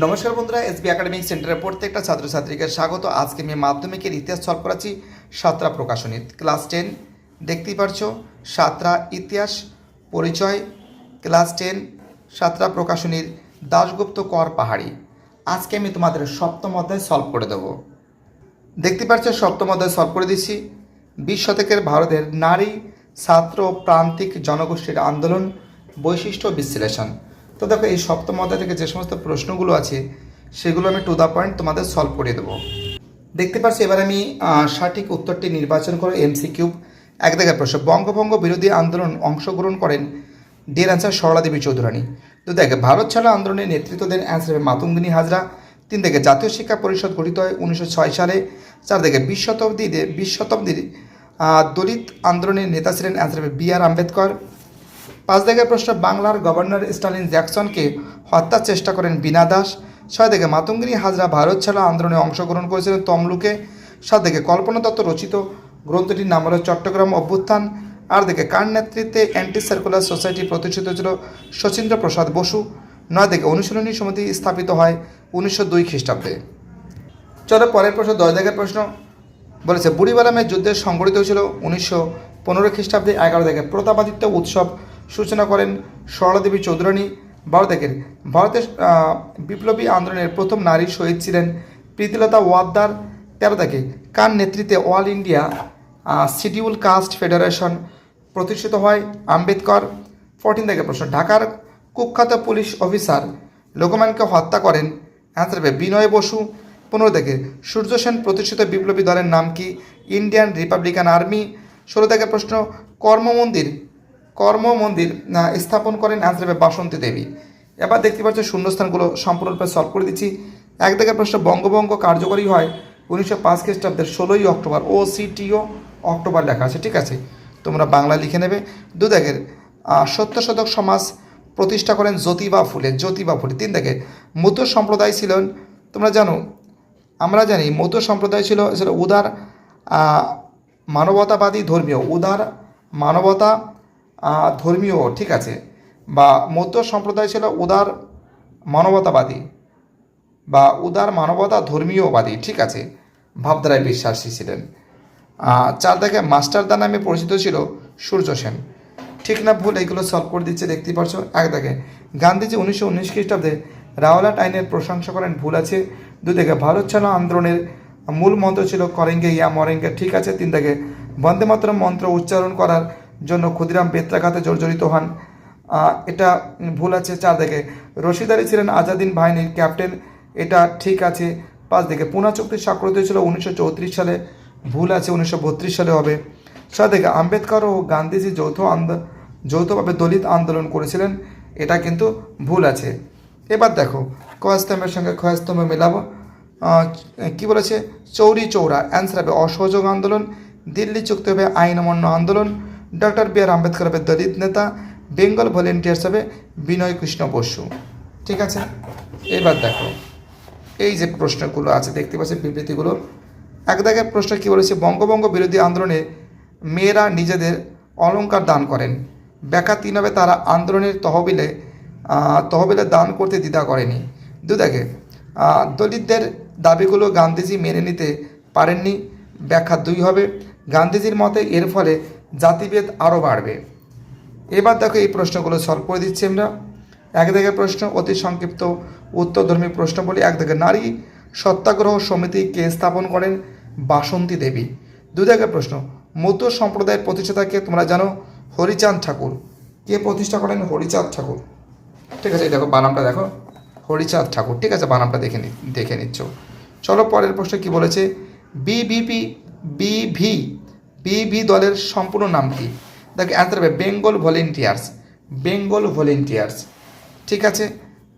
নমস্কার বন্ধুরা, SB academic সেন্টারের প্রত্যেকটা ছাত্রছাত্রীকে স্বাগত। আজকে আমি মাধ্যমিকের ইতিহাস সলভ করাচ্ছি সাতরা প্রকাশনী ক্লাস টেন, দেখতেই পারছ, সাতরা ইতিহাস, পরিচয়। ক্লাস টেন, সাতরা প্রকাশনীর দাশগুপ্ত কর পাহাড়ি। আজকে আমি তোমাদের সপ্তম অধ্যায় সলভ করে দেবো। দেখতে পাচ্ছ সপ্তম অধ্যায় সলভ করে দিচ্ছি। বিশ শতকের ভারতের নারী, ছাত্র প্রান্তিক জনগোষ্ঠীর আন্দোলন, বৈশিষ্ট্য বিশ্লেষণ। তো দেখো, এই সপ্তম অধ্যায় থেকে যে সমস্ত প্রশ্নগুলো আছে, সেগুলো আমি টু দ্য পয়েন্ট তোমাদের সলভ করে দেবো। দেখতে পাচ্ছি এবার আমি সঠিক উত্তরটি নির্বাচন করে এমসি কিউব এক দেখার প্রশ্ন, বঙ্গভঙ্গ বিরোধী আন্দোলন অংশগ্রহণ করেন ডিয়ার অ্যান্সার সরলা দেবী চৌধুরানী। তো দেখে, ভারত ছাড়া আন্দোলনের নেতৃত্ব দেন অ্যান্সার মাতুঙ্গিনী হাজরা। তিন থেকে জাতীয় শিক্ষা পরিষদ গঠিত হয় উনিশশো ছয় সালে। চার থেকে বিশ শতাব্দীতে, বিশ শতাব্দীর দলিত আন্দোলনের নেতা ছিলেন অ্যান্সার বি আর আম্বেদকর। পাঁচ দাগের প্রশ্ন বাংলার গভর্নর স্টালিন জ্যাকসনকে হত্যার চেষ্টা করেন বিনা দাস। ছয় থেকে মাতঙ্গিনী হাজরা ভারত ছাড়া আন্দোলনে অংশগ্রহণ করেছিলেন তমলুকে। সাত থেকে কল্পনা দত্ত রচিত, গ্রন্থটির নাম হল চট্টগ্রাম অভ্যুত্থান। আর দেখে কার নেতৃত্বে অ্যান্টি সার্কুলার সোসাইটি প্রতিষ্ঠিত ছিল শচীন্দ্র প্রসাদ বসু। নয় থেকে অনুশীলনী সমিতি স্থাপিত হয় উনিশশো দুই খ্রিস্টাব্দে। চলো পরের প্রশ্ন দশ দাগের প্রশ্ন। বলেছে, বুড়িবালামের যুদ্ধে সংগঠিত হয়েছিল উনিশশো পনেরো খ্রিস্টাব্দে এগারো থেকে প্রতাপাদিত্য উৎসব। সূচনা করেন সরলাদেবী চৌধুরানী। থেকে ভারতের বিপ্লবী আন্দোলনের প্রথম নারী শহীদ ছিলেন প্রীতিলতা ওয়াদ্দার। তেরো থেকে কার নেতৃত্বে All India Scheduled Caste Federation প্রতিষ্ঠিত হয়? আম্বেদকর। ফোরটিন থেকে প্রশ্ন, ঢাকার কুখ্যাত পুলিশ অফিসার লোকমানকে হত্যা করেন? অ্যান্সার হবে বিনয় বসু। পনেরো থেকে সূর্য সেন প্রতিষ্ঠিত বিপ্লবী দলের নাম কি? Indian Republican Army. ষোলো থেকে প্রশ্ন কর্ম মন্দির কর্ম মন্দির স্থাপন করেন হবে বাসন্তী দেবী। এবার দেখতে পাচ্ছ শূন্যস্থানগুলো সম্পূর্ণরূপে সলভ করে দিচ্ছি। এক থেকে প্রশ্ন, বঙ্গভঙ্গ কার্যকরী হয় উনিশশো পাঁচ খ্রিস্টাব্দের ষোলোই অক্টোবর ও সিটিও অক্টোবর লেখা আছে, ঠিক আছে? তোমরা বাংলা লিখে নেবে। দু দেখের সত্য শতক সমাজ প্রতিষ্ঠা করেন জ্যোতিবা ফুলে জ্যোতিবা ফুলে। তিন দেখে মধ্য সম্প্রদায় ছিলেন, তোমরা জানো, আমরা জানি মধ্য সম্প্রদায় ছিল উদার মানবতাবাদী ধর্মীয়, উদার মানবতা ধর্মীয়, ঠিক আছে? বা মধ্য সম্প্রদায় ছিল উদার মানবতাবাদী বা উদার মানবতা ধর্মীয়বাদী, ঠিক আছে? ভাবধারায় বিশ্বাসী ছিলেন। চার দেখে মাস্টারদা নামে পরিচিত ছিল সূর্য সেন। ঠিক না ভুল এইগুলো সলভ করে দিচ্ছে, দেখতেই পারছ? এক দেখে, গান্ধীজি উনিশশো উনিশ খ্রিস্টাব্দে রাওলাট আইনের প্রশংসা করেন, ভুল আছে। দুই দেখে ভারত ছাড়া আন্দোলনের মূল মন্ত্র ছিল, করেঙ্গে ইয়া মরেঙ্গে ঠিক আছে? তিন দেখে বন্দে মাতরম মন্ত্র উচ্চারণ করার জন্য ক্ষুদিরাম বেত্রাঘাতে জর্জরিত হন। এটা ভুল আছে চার দেখে রশিদ আলী ছিলেন আজাদিন বাহিনীর ক্যাপ্টেন, এটা ঠিক আছে পাঁচ দেখে পুনা চুক্তি স্বাক্ষরিত হয়েছিল উনিশশো চৌত্রিশ সালে, ভুল আছে উনিশশো বত্রিশ সালে হবে। ছয় দেখে আম্বেদকর ও গান্ধীজি যৌথ আন্দোলন যৌথভাবে দলিত আন্দোলন করেছিলেন, এটা কিন্তু ভুল আছে। এবার দেখো কয়াস্তম্ভের সঙ্গে খয়াস্তম্ভ মেলাবো। কি বলেছে? চৌরি চৌরা, অ্যান্সার হবে অসহযোগ আন্দোলন, দিল্লি চুক্তি হবে আইন অমান্য আন্দোলন। ডক্টর বি আর আম্বেদকর হবে দলিত নেতা, বেঙ্গল ভলেন্টিয়ার্স হবে বিনয় কৃষ্ণ বসু। ঠিক আছে? এবার দেখো। এই যে প্রশ্নগুলো আছে, দেখতে পাচ্ছেন বিবৃতিগুলো। এক দাগের প্রশ্ন কী বলেছে বঙ্গবঙ্গ বিরোধী আন্দোলনে মেয়েরা নিজেদের অলংকার দান করেন। ব্যাখ্যা তিন হবে, তারা আন্দোলনের তহবিলে তহবিলে দান করতে দ্বিধা করেনি। দু দেখে দলিতদের দাবিগুলো গান্ধীজি মেনে নিতে পারেননি। ব্যাখ্যা দুই হবে, গান্ধীজির মতে এর ফলে জাতিভেদ আরও বাড়বে। এবার দেখো এই প্রশ্নগুলো সলভ করে দিচ্ছি আমরা। এক দিকে প্রশ্ন, অতি সংক্ষিপ্ত উত্তরধর্মী প্রশ্ন বলি এক দিকে নারী, সত্যাগ্রহ সমিতি কে স্থাপন করেন? বাসন্তী দেবী। দুই দিকে প্রশ্ন মধ্য সম্প্রদায়ের প্রতিষ্ঠাতাকে তোমরা জানো? হরিচাঁদ ঠাকুর। কে প্রতিষ্ঠা করেন? হরিচাঁদ ঠাকুর। ঠিক আছে দেখো বানামটা দেখো। হরিচাঁদ ঠাকুর। ঠিক আছে বানামটা দেখে দেখে নিচ্ছ। চলো পরের প্রশ্ন কি বলেছে? বিবিপি বিভি বিভি দলের সম্পূর্ণ নাম কি? দেখো অ্যান্সার হবে বেঙ্গল ভলেন্টিয়ার্স বেঙ্গল ভলেন্টিয়ার্স ঠিক আছে?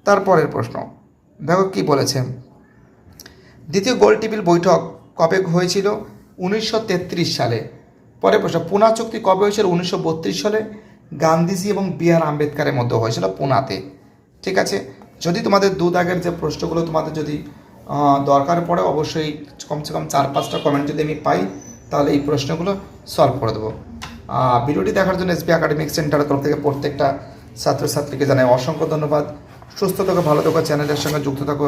তারপরের প্রশ্ন। দেখো কি বলেছে। দ্বিতীয় গোল টেবিল বৈঠক কবে হয়েছিল? উনিশশো তেত্রিশ সালে। পরে প্রশ্ন, পুনা চুক্তি কবে হয়েছিল? উনিশশো বত্রিশ সালে। গান্ধীজি এবং বি আর আম্বেদকারের মধ্যে হয়েছিল পুনাতে। ঠিক আছে? যদি তোমাদের দু দাগের যে প্রশ্নগুলো তোমাদের যদি দরকার পড়ে, অবশ্যই কমসে কম চার পাঁচটা কমেন্ট যদি আমি পাই তাহলে এই প্রশ্নগুলো সলভ করে দেবো। ভিডিওটি দেখার জন্য এসবি একাডেমিক সেন্টারের তরফ থেকে প্রত্যেকটা ছাত্রছাত্রীকে জানাই অসংখ্য ধন্যবাদ। সুস্থ থাকো, ভালো থাকো চ্যানেলের সঙ্গে যুক্ত থাকো।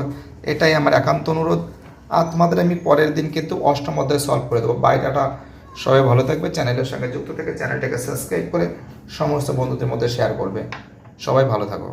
এটাই আমার একান্ত অনুরোধ। আর তোমাদের আমি পরের দিন কিন্তু অষ্টম অধ্যায় সলভ করে দেবো। বাইরেটা সবাই ভালো থাকবে চ্যানেলের সঙ্গে যুক্ত থেকে চ্যানেলটাকে সাবস্ক্রাইব করে সমস্ত বন্ধুদের মধ্যে শেয়ার করবে। সবাই ভালো থাকো।